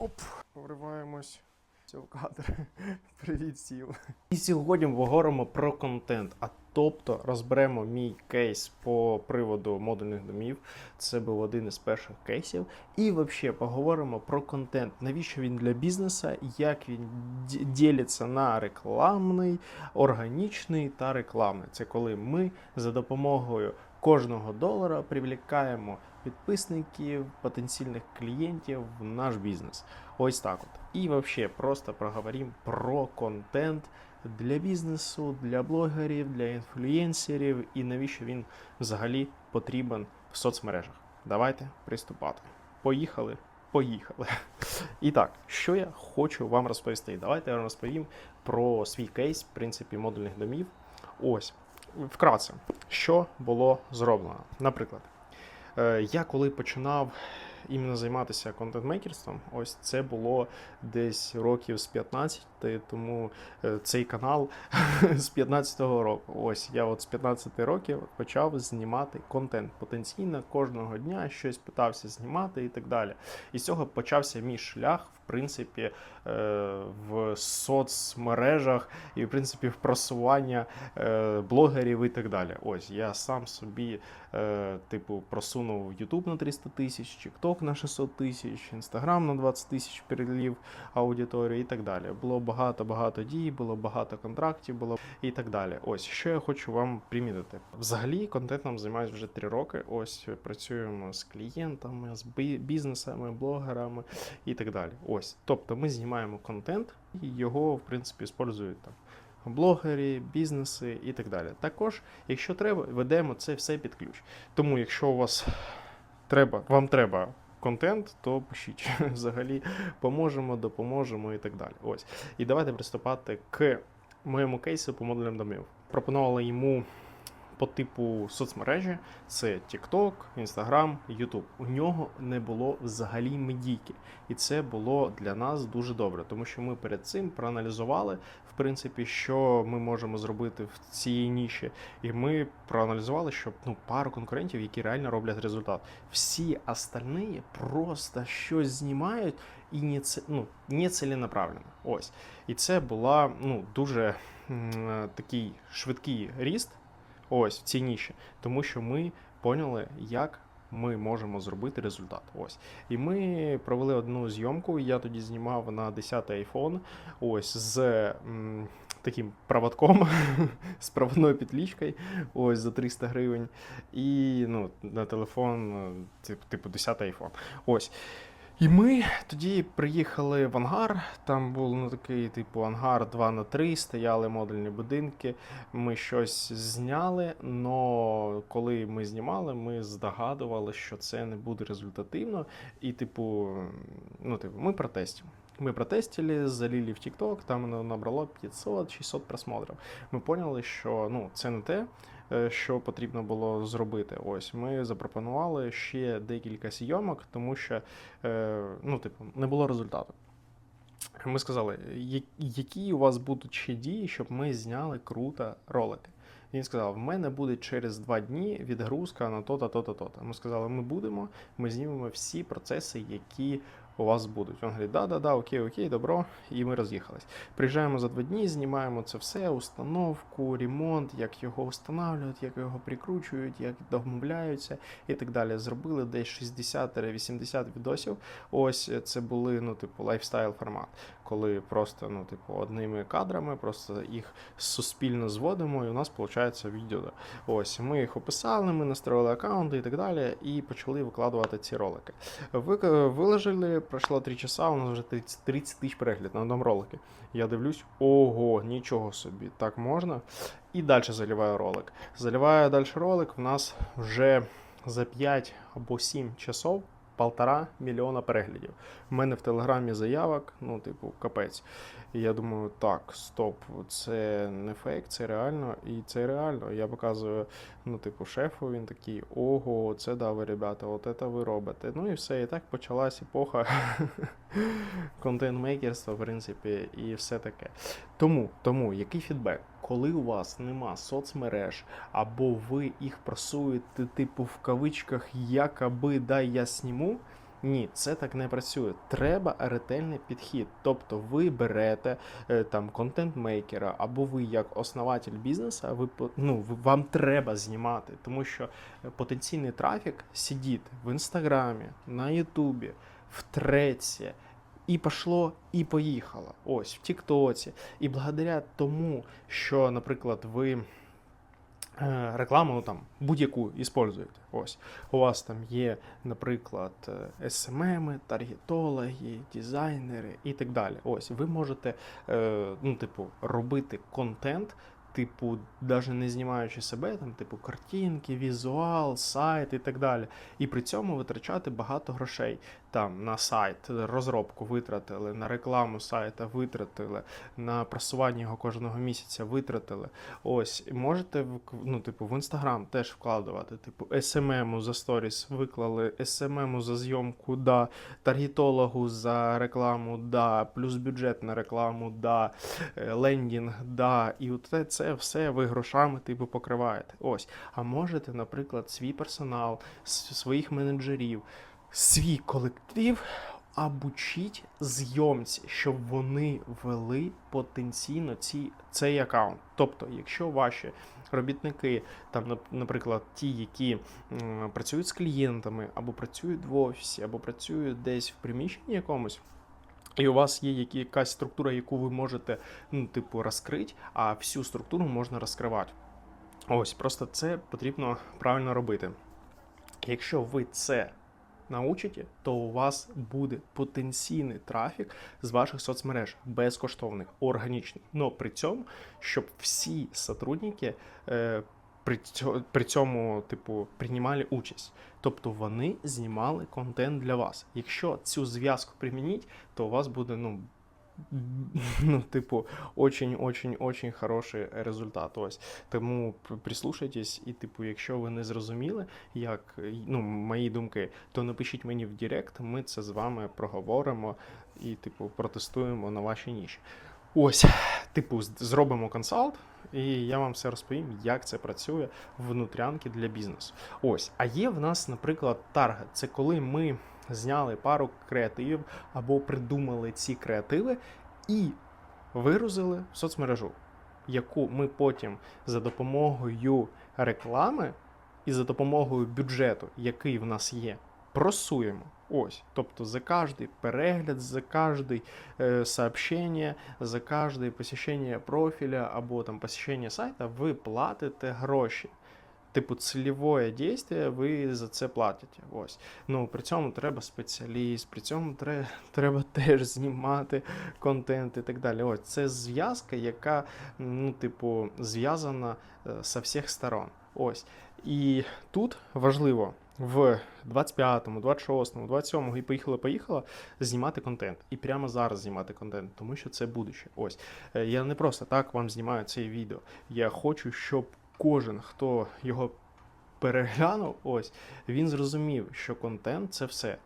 Оп, повриваємось в кадр. Привіт всім. І сьогодні поговоримо про контент, а тобто розберемо мій кейс по приводу модульних домів. Це був один із перших кейсів. І взагалі поговоримо про контент. Навіщо він для бізнесу, як він ділиться на рекламний, органічний та рекламний. Це коли ми за допомогою кожного долара привлікаємо підписників, потенційних клієнтів в наш бізнес. Ось так от. І взагалі просто проговоримо про контент для бізнесу, для блогерів, для інфлюєнсерів і навіщо він взагалі потрібен в соцмережах. Давайте приступати. Поїхали. Поїхали. І так, що я хочу вам розповісти? Давайте я розповім про свій кейс, в принципі, модульних домів. Ось, вкратце, що було зроблено. Наприклад, Я коли починав іменно займатися контент-мейкерством, ось це було десь років з 15, тому е, цей канал з 15-го року. Ось я от з 15 років почав знімати контент. Потенційно кожного дня щось питався знімати і так далі. І з цього почався мій шлях, в принципі, е, в соцмережах і, в принципі, в просування е, блогерів і так далі. Ось я сам собі типу, просунув YouTube на 300 тисяч, TikTok на 600 тисяч, Instagram на 20 тисяч перелів аудиторії і так далі. Було багато-багато дій, було багато контрактів, було і так далі. Ось що я хочу вам примітити. Взагалі, контентом займаюся вже 3 роки. Ось працюємо з клієнтами, з бізнесами, блогерами і так далі. Ось, тобто ми знімаємо контент і його, в принципі, використовують там. Блогери, бізнеси і так далі. Також, якщо треба, ведемо це все під ключ. Тому, якщо у вас треба, вам треба контент, то пишіть. Взагалі поможемо, допоможемо і так далі. Ось. І давайте приступати к моєму кейсу по модулям домів. Пропонували йому по типу соцмережі: це TikTok, Instagram, YouTube. У нього не було взагалі медійки. І це було для нас дуже добре, тому що ми перед цим проаналізували, в принципі, що ми можемо зробити в цій ніші. І ми проаналізували, що ну, пару конкурентів, які реально роблять результат. Всі остальні просто щось знімають і не, це, ну, не ціленаправленно. Ось. І це була ну, дуже такий швидкий ріст ось в цій ніші, тому що ми поняли, як ми можемо зробити результат. Ось. І ми провели одну зйомку. Я тоді знімав на 10 iPhone, ось з м, таким проводком, з проводною підлічкою, ось за 300 гривень. І ну, на телефон, е, тип- типу 10 iPhone. Ось. І ми тоді приїхали в ангар. Там був ну, такий, типу, ангар 2 на 3 стояли модульні будинки. Ми щось зняли, але коли ми знімали, ми здогадували, що це не буде результативно. І, типу, ну, типу, ми протестимо. Ми протестили, залили в TikTok, там набрало 500-600 просмотрів. Ми поняли, що ну, це не те, що потрібно було зробити. Ось ми запропонували ще декілька зйомок, тому що е, ну, типу, не було результату. Ми сказали, які у вас будуть ще дії, щоб ми зняли круто ролики. Він сказав: в мене буде через два дні відгрузка на то-то, то-то, то-то. Ми сказали, ми будемо, ми знімемо всі процеси, які у вас будуть. Він говорить, да, да, да, окей, окей, добро, і ми роз'їхались. Приїжджаємо за два дні, знімаємо це все, установку, ремонт, як його встановлюють, як його прикручують, як домовляються і так далі. Зробили десь 60-80 відосів. Ось це були, ну, типу, лайфстайл формат, коли просто, ну, типу, одними кадрами, просто їх суспільно зводимо, і у нас виходить відео. Ось ми їх описали, ми настроїли аккаунти і так далі, і почали викладувати ці ролики. Ви- Виложили, пройшло 3 часа, у нас вже 30 30 тисяч переглядів на одному ролику. Я дивлюсь, ого, нічого собі, так можна. І далі заливаю ролик. Заливаю далі ролик, у нас вже за 5 або 7 часов полтора мільйона переглядів. У мене в телеграмі заявок, ну, типу, капець. І я думаю, так, стоп, це не фейк, це реально, і це реально. Я показую, ну, типу, шефу, він такий, ого, це да, ви, ребята, от це ви робите. Ну і все, і так почалась епоха контент-мейкерства, в принципі, і все таке. Тому, тому, який фідбек? Коли у вас нема соцмереж, або ви їх просуєте, типу, в кавичках, якоби дай я сніму, Ні, це так не працює. Треба ретельний підхід. Тобто ви берете е, там контент-мейкера, або ви як основатель бізнесу, ви ну, вам треба знімати, тому що е, потенційний трафік сидить в інстаграмі, на Ютубі, в Треці. І пішло, і поїхало. Ось в Тіктоці. І благодаря тому, що, наприклад, ви рекламу ну, там будь-яку іспользуєте. Ось у вас там є, наприклад, SMM, таргетологи, дизайнери і так далі. Ось ви можете, е, ну, типу, робити контент. Типу, навіть не знімаючи себе, там, типу, картинки, візуал, сайт і так далі. І при цьому витрачати багато грошей там на сайт, розробку витратили, на рекламу сайта витратили, на просування його кожного місяця витратили. Ось, можете ну, типу, в інстаграм теж вкладувати. Типу, СММу за сторіс виклали, СММу за зйомку, да, таргетологу за рекламу, да, плюс бюджет на рекламу, да, е, лендінг, да. І от це, це все ви грошами типу покриваєте. Ось. А можете, наприклад, свій персонал, своїх менеджерів, свій колектив обучіть зйомці, щоб вони вели потенційно ці, цей аккаунт. Тобто, якщо ваші робітники, там, наприклад, ті, які працюють з клієнтами, або працюють в офісі, або працюють десь в приміщенні якомусь. І у вас є якась структура, яку ви можете, ну, типу, розкрити, а всю структуру можна розкривати. Ось, просто це потрібно правильно робити. Якщо ви це научите, то у вас буде потенційний трафік з ваших соцмереж безкоштовний, органічний. Но при цьому, щоб всі сотрудники е, при, при цьому, типу, приймали участь. Тобто вони знімали контент для вас. Якщо цю зв'язку примініть, то у вас буде, ну. Ну, типу, очень-очень-очень хороший результат. Ось тому прислушайтесь, і, типу, якщо ви не зрозуміли, як ну, мої думки, то напишіть мені в Директ, ми це з вами проговоримо і, типу, протестуємо на вашій ніші. Ось, типу, зробимо консалт, і я вам все розповім, як це працює внутрянки для бізнесу. Ось, а є в нас, наприклад, таргет. Це коли ми зняли пару креативів або придумали ці креативи і вигрузили в соцмережу, яку ми потім за допомогою реклами і за допомогою бюджету, який в нас є, просуємо. Ось, тобто за кожний перегляд, за кожне е, сообщення, за кожне посещення профіля або там посещення сайта ви платите гроші. Типу, цільове дійство ви за це платите. Ось. Ну, при цьому треба спеціаліст, при цьому треба, треба теж знімати контент і так далі. Ось це зв'язка, яка, ну, типу, зв'язана е, со всіх сторон. Ось. І тут важливо в 25-му, 26-му, 27-му і поїхала-поїхала знімати контент. І прямо зараз знімати контент, тому що це будуще. Ось. Е, Я не просто так вам знімаю це відео. Я хочу, щоб кожен, хто його переглянув, ось він зрозумів, що контент це все.